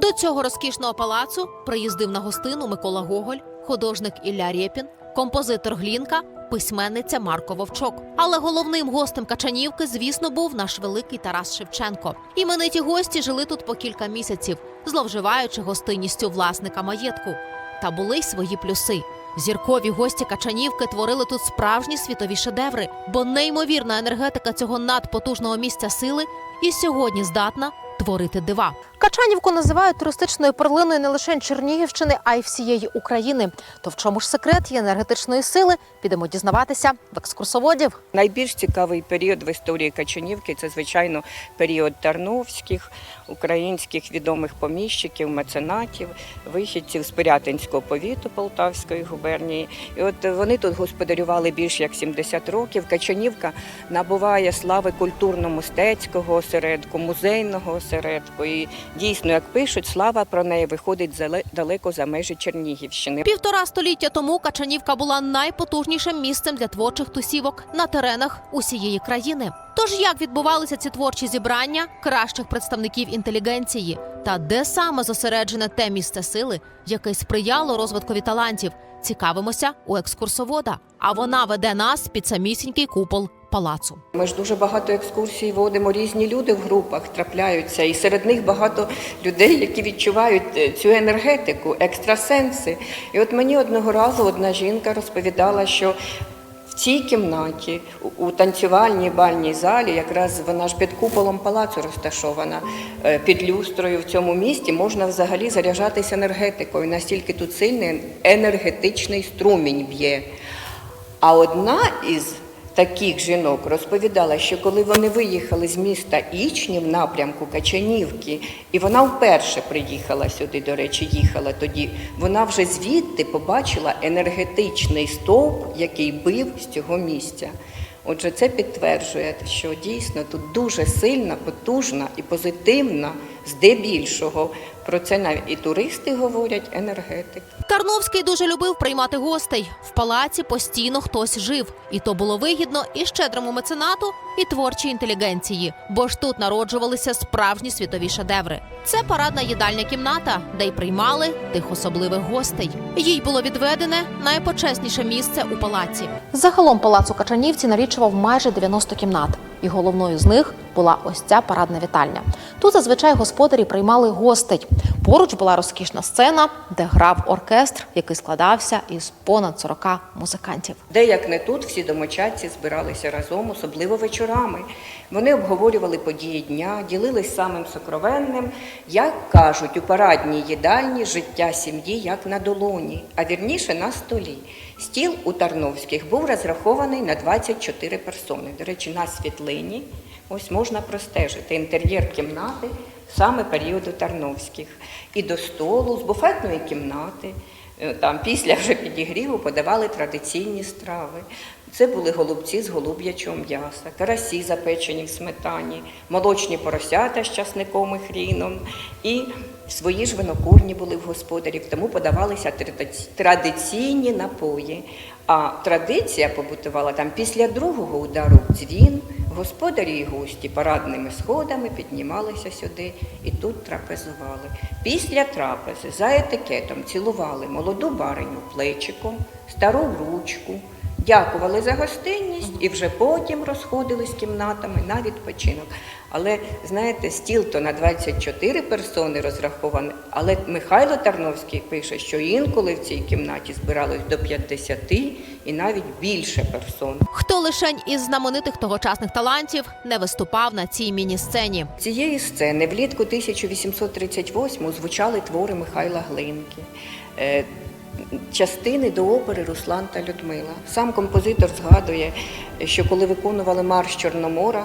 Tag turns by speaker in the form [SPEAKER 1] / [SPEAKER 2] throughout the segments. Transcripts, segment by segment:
[SPEAKER 1] До цього розкішного палацу приїздив на гостину Микола Гоголь, художник Ілля Рєпін, композитор Глінка, письменниця Марко Вовчок. Але головним гостем Качанівки, звісно, був наш великий Тарас Шевченко. Імениті гості жили тут по кілька місяців, зловживаючи гостинністю власника маєтку. Та були й свої плюси. Зіркові гості Качанівки творили тут справжні світові шедеври, бо неймовірна енергетика цього надпотужного місця сили і сьогодні здатна творити дива. Качанівку називають туристичною перлиною не лише Чернігівщини, а й всієї України. То в чому ж секрет є енергетичної сили? Підемо дізнаватися в екскурсоводів.
[SPEAKER 2] Найбільш цікавий період в історії Качанівки це, звичайно, період Тарновських, українських відомих поміщиків, меценатів, вихідців з Пирятинського повіту Полтавської губернії. І от вони тут господарювали більш як 70 років. Качанівка набуває слави культурно-мистецького осередку, музейного осередку. І дійсно, як пишуть, слава про неї виходить далеко за межі Чернігівщини.
[SPEAKER 1] Півтора століття тому Качанівка була найпотужнішим місцем для творчих тусівок на теренах усієї країни. Тож як відбувалися ці творчі зібрання кращих представників інтелігенції, та де саме зосереджене те місце сили, яке сприяло розвиткові талантів? Цікавимося у екскурсовода. А вона веде нас під самісінький купол палацу.
[SPEAKER 2] Ми ж дуже багато екскурсій водимо. Різні люди в групах трапляються, і серед них багато людей, які відчувають е, цю енергетику, екстрасенси. І от мені одного разу одна жінка розповідала, що в цій кімнаті, у- танцювальній бальній залі, якраз вона ж під куполом палацу розташована, е, під люстрою в цьому місті можна взагалі заряджатися енергетикою. Настільки тут сильний енергетичний струмінь б'є. А одна із таких жінок розповідала, що коли вони виїхали з міста Ічні в напрямку Качанівки, і вона вперше приїхала сюди, до речі, їхала тоді, вона вже звідти побачила енергетичний стовп, який бив з цього місця. Отже, це підтверджує, що дійсно тут дуже сильна, потужна і позитивна, здебільшого. Про це навіть і туристи говорять, енергетика.
[SPEAKER 1] Тарновський дуже любив приймати гостей. В палаці постійно хтось жив, і то було вигідно і щедрому меценату, і творчій інтелігенції, бо ж тут народжувалися справжні світові шедеври. Це парадна їдальня кімната, де й приймали тих особливих гостей. Їй було відведене найпочесніше місце у палаці. Загалом палац у Качанівці налічував майже 90 кімнат, і головною з них була ось ця парадна вітальня. Тут зазвичай господарі приймали гостей. Поруч була розкішна сцена, де грав оркестр, який складався із понад 40 музикантів.
[SPEAKER 2] Де як не тут, всі домочадці збиралися разом, особливо вечорами. Вони обговорювали події дня, ділились самим сокровенним, як кажуть, у парадній їдальні життя сім'ї як на долоні, а вірніше на столі. Стіл у Тарновських був розрахований на 24 персони. До речі, на світлині ось можна простежити інтер'єр кімнати саме періоду Тарновських. І до столу з буфетної кімнати. Е, Там після вже підігріву подавали традиційні страви. Це були голубці з голуб'ячого м'яса, карасі запечені в сметані, молочні поросята з часником і хріном. І свої ж винокурні були в господарів, тому подавалися традиційні напої. А традиція побутувала там після другого удару дзвін. Господарі і гості парадними сходами піднімалися сюди і тут трапезували. Після трапези за етикетом цілували молоду бариню плечиком, стару ручку, дякували за гостинність і вже потім розходились кімнатами на відпочинок. Але знаєте, стіл то на 24 персони розрахований, але Михайло Тарновський пише, що інколи в цій кімнаті збиралось до 50 і навіть більше персон.
[SPEAKER 1] Хто лишень із знаменитих тогочасних талантів не виступав на цій міні-сцені?
[SPEAKER 2] Цієї сцени влітку 1838 звучали твори Михайла Глинки. Частини до опери Руслан та Людмила. Сам композитор згадує, що коли виконували марш Чорномора,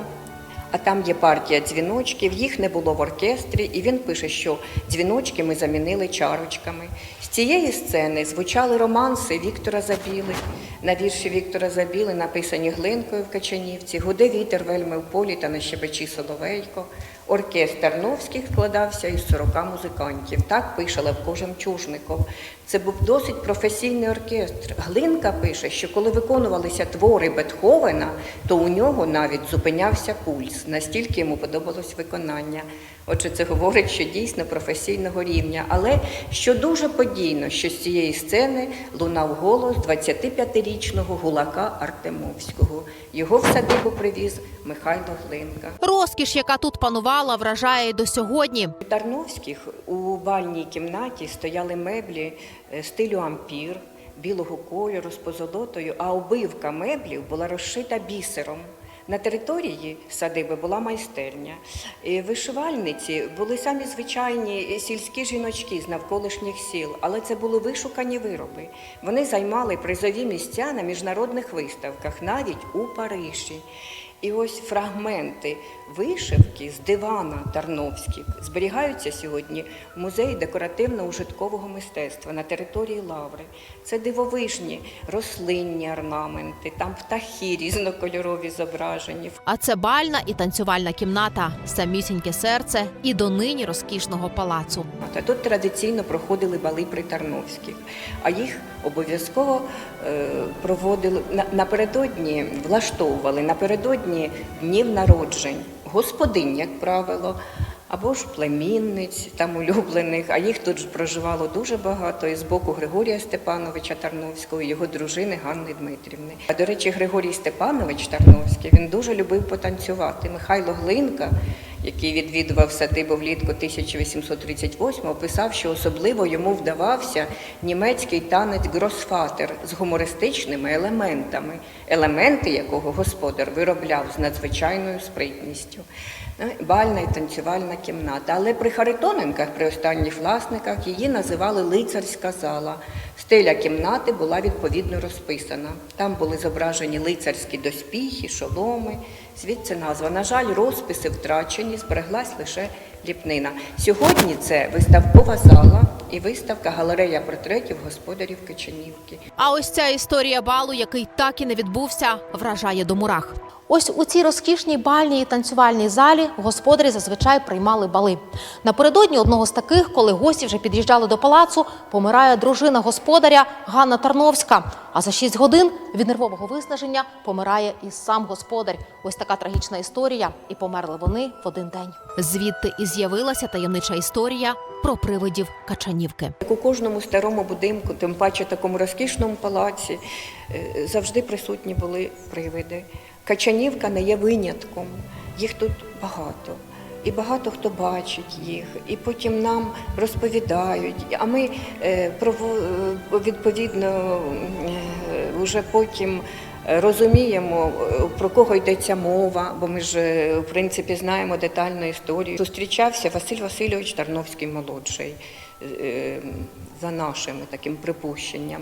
[SPEAKER 2] а там є партія дзвіночків, їх не було в оркестрі, і він пише, що дзвіночки ми замінили чарочками. З цієї сцени звучали романси Віктора Забіли. На вірші Віктора Забіли написані глинкою в Качанівці, гуде вітер вельми в полі та на щебечі соловейко. Оркестр Тарновських складався із 40 музикантів. Так пише Левко Жемчужников. Це був досить професійний оркестр. Глинка пише, що коли виконувалися твори Бетховена, то у нього навіть зупинявся пульс, настільки йому подобалось виконання. Отже, це говорить, що дійсно професійного рівня. Але що дуже подійно, що з цієї сцени лунав голос 25-річного гулака Артемовського. Його в садибу привіз Михайло Глинка.
[SPEAKER 1] Розкіш, яка тут панувала, вражає до сьогодні.
[SPEAKER 2] У Тарновських у бальній кімнаті стояли меблі стилю ампір, білого кольору з позолотою, а обивка меблів була розшита бісером. На території садиби була майстерня. Вишивальниці були самі звичайні сільські жіночки з навколишніх сіл, але це були вишукані вироби. Вони займали призові місця на міжнародних виставках, навіть у Парижі. І ось фрагменти вишивки з дивана Тарновських зберігаються сьогодні в музеї декоративно-ужиткового мистецтва на території Лаври. Це дивовижні рослинні орнаменти, там птахи різнокольорові зображені.
[SPEAKER 1] А це бальна і танцювальна кімната, самісіньке серце і донині розкішного палацу.
[SPEAKER 2] А тут традиційно проходили бали при Тарновських, а їх обов'язково е, проводили на- напередодні, влаштовували напередодні днів народжень, господинь, як правило, або ж племінниць там улюблених. А їх тут ж проживало дуже багато і з боку Григорія Степановича Тарновського, його дружини Ганни Дмитрівни. А до речі, Григорій Степанович Тарновський він дуже любив потанцювати. Михайло Глинка який відвідував садибу влітку 1838, описав, що особливо йому вдавався німецький танець гросфатер з гумористичними елементами, елементи якого господар виробляв з надзвичайною спритністю. Е, Бальна і танцювальна кімната. Але при Харитоненках, при останніх власниках, її називали лицарська зала. Стеля кімнати була відповідно розписана. Там були зображені лицарські доспіхи, шоломи. Звідси назва. На жаль, розписи втрачені, збереглась лише ліпнина. Сьогодні це виставкова зала і виставка галерея портретів господарів Киченівки.
[SPEAKER 1] А ось ця історія балу, який так і не відбувся, вражає до мурах. Ось у цій розкішній бальній і танцювальній залі господарі зазвичай приймали бали. Напередодні одного з таких, коли гості вже під'їжджали до палацу, помирає дружина господаря Ганна Тарновська. А за шість годин від нервового виснаження помирає і сам господар. Ось така трагічна історія, і померли вони в один день. Звідти і з'явилася таємнича історія про привидів Качанівки.
[SPEAKER 2] У кожному старому будинку, тим паче такому розкішному палаці, е, завжди присутні були привиди. Качанівка не є винятком, їх тут багато. І багато хто бачить їх, і потім нам розповідають. А ми е, е, відповідно вже потім розуміємо, е, про кого йдеться мова, бо ми ж е, в принципі знаємо детальну історію. Зустрічався Василь Васильович Тарновський молодший е, за нашим таким припущенням.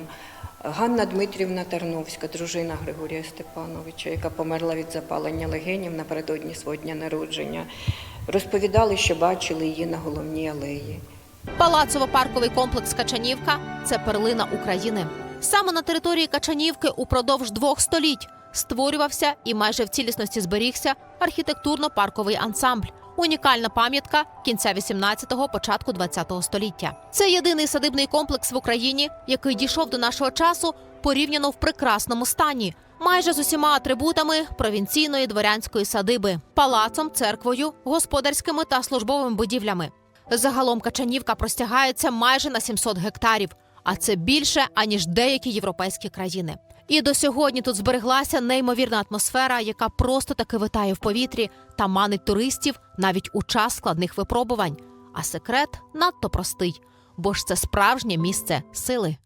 [SPEAKER 2] Ганна Дмитрівна Тарновська, дружина Григорія Степановича, яка померла від запалення легенів напередодні свого дня народження, розповідали, що бачили її на головній алеї.
[SPEAKER 1] Палацово-парковий комплекс Качанівка це перлина України. Саме на території Качанівки упродовж двох століть створювався і майже в цілісності зберігся архітектурно-парковий ансамбль. Унікальна пам'ятка кінця 18-го, початку 20-го століття. Це єдиний садибний комплекс в Україні, який дійшов до нашого часу порівняно в прекрасному стані, майже з усіма атрибутами провінційної дворянської садиби, палацом, церквою, господарськими та службовими будівлями. Загалом Качанівка простягається майже на 700 гектарів, а це більше аніж деякі європейські країни. І до сьогодні тут збереглася неймовірна атмосфера, яка просто таки витає в повітрі та манить туристів навіть у час складних випробувань. А секрет надто простий, бо ж це справжнє місце сили.